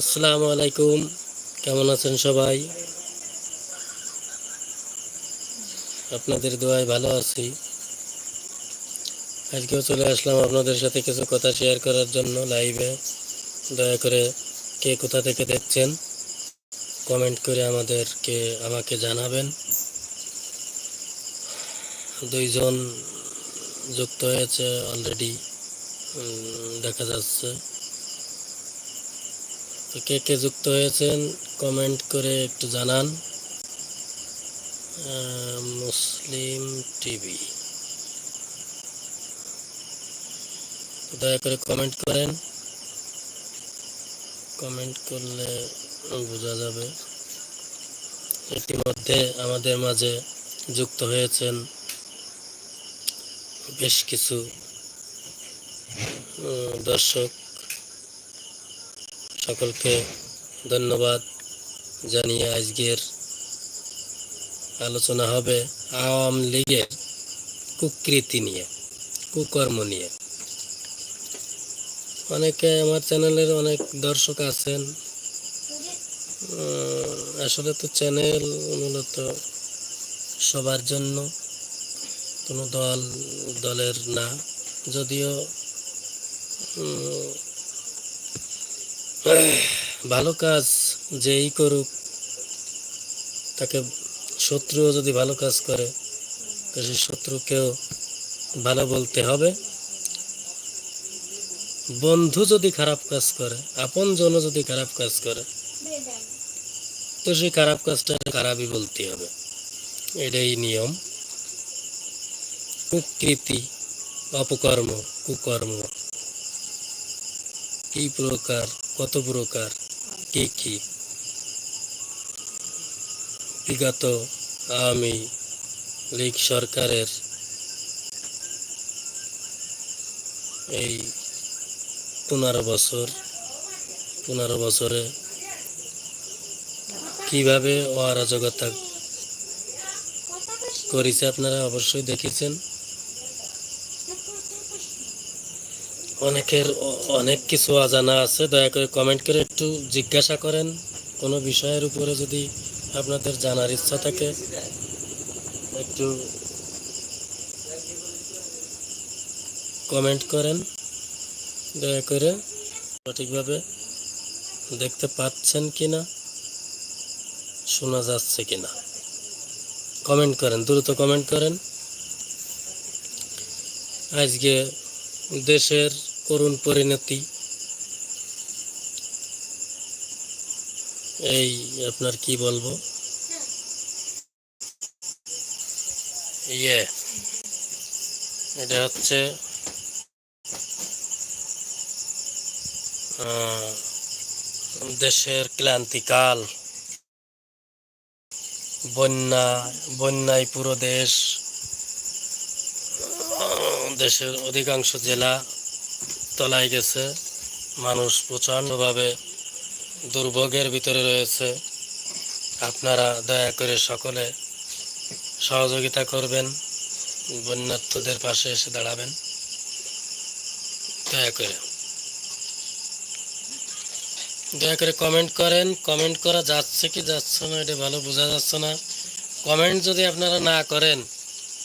আসসালামু আলাইকুম। কেমন আছেন সবাই? আপনাদের দোয়ায় ভালো আছি। আজকেও চলে আসলাম আপনাদের সাথে কিছু কথা শেয়ার করার জন্য লাইভে দয়া করে কে কোথা থেকে দেখছেন কমেন্ট করে আমাদেরকে, আমাকে জানাবেন। দুইজন যুক্ত হয়েছে অলরেডি দেখা যাচ্ছে। কে কে যুক্ত হয়েছেন কমেন্ট করে একটু জানান। Muslim TV. দয়া করে কমেন্ট করেন। কমেন্ট করলে বোঝা যাবে। ইতিমধ্যে আমাদের মাঝে যুক্ত হয়েছেন বেশ কিছু দর্শক। সকলকে ধন্যবাদ জানিয়ে আজকের আলোচনা হবে আওয়ামী লীগের কুকৃতি নিয়ে, কুকর্ম নিয়ে। অনেকে আমার চ্যানেলের অনেক দর্শক আছেন। আসলে তো চ্যানেল মূলত সবার জন্য, কোনো দল, দলের না। যদিও ভালো কাজ যেই করুক, তাকে শত্রুও যদি ভালো কাজ করে, তো সেই শত্রুকেও ভালো বলতে হবে। বন্ধু যদি খারাপ কাজ করে, আপন জন যদি খারাপ কাজ করে, তো সেই খারাপ কাজটা খারাপই বলতে হবে। এটাই নিয়ম। কুকৃতি, অপকর্ম, কুকর্ম, কি প্রকার কত প্রকার, কি কি? বিগত আওয়ামী লীগ সরকারের এই পনেরো বছর, পনেরো বছরে কীভাবে অরাজকতা করেছে আপনারা অবশ্যই দেখেছেন। অনেকের অনেক কিছু অজানা আছে, দয়া করে কমেন্ট করে একটু জিজ্ঞাসা করেন। কোনো বিষয়ের উপরে যদি আপনাদের জানার ইচ্ছা থাকে, একটু কমেন্ট করেন। দয়া করে সঠিকভাবে দেখতে পাচ্ছেন কি না শোনা যাচ্ছে কি না কমেন্ট করেন, দ্রুত কমেন্ট করেন। আজকে দেশের করুণ পরিণতি। এই আপনার কি বলব? ইয়ে। এটা হচ্ছে দেশের ক্লান্তিকাল। বন্যা, বন্যায় পুরো দেশ দেশের অধিকাংশ জেলা তলায় গেছে। মানুষ প্রচণ্ডভাবে দুর্ভোগের ভিতরে রয়েছে। আপনারা দয়া করে সকলে সহযোগিতা করবেন, বন্যার্থদের পাশে এসে দাঁড়াবেন। দয়া করে। দয়া করে কমেন্ট করেন। কমেন্ট করা যাচ্ছে কি যাচ্ছে না, এটা ভালো বোঝা যাচ্ছে না। কমেন্ট যদি আপনারা না করেন,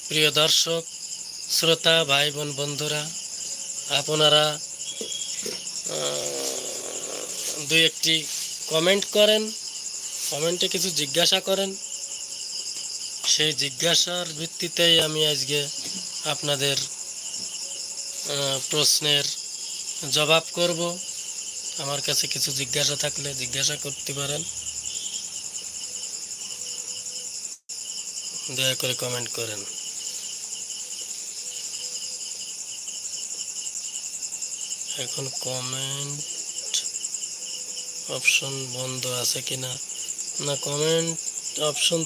প্রিয় দর্শক শ্রোতা ভাই বোন বন্ধুরা, আপনারা দুই একটি কমেন্ট করেন কমেন্টে কিছু জিজ্ঞাসা করেন। সেই জিজ্ঞাসার ভিত্তিতেই আমি আজকে আপনাদের প্রশ্নের জবাব করব। আমার কাছে কিছু জিজ্ঞাসা থাকলে জিজ্ঞাসা করতে পারেন। দয়া করে কমেন্ট করেন। এখন কমেন্ট অপশন বন্ধ আছে কিনা? না কমেন্ট অপশন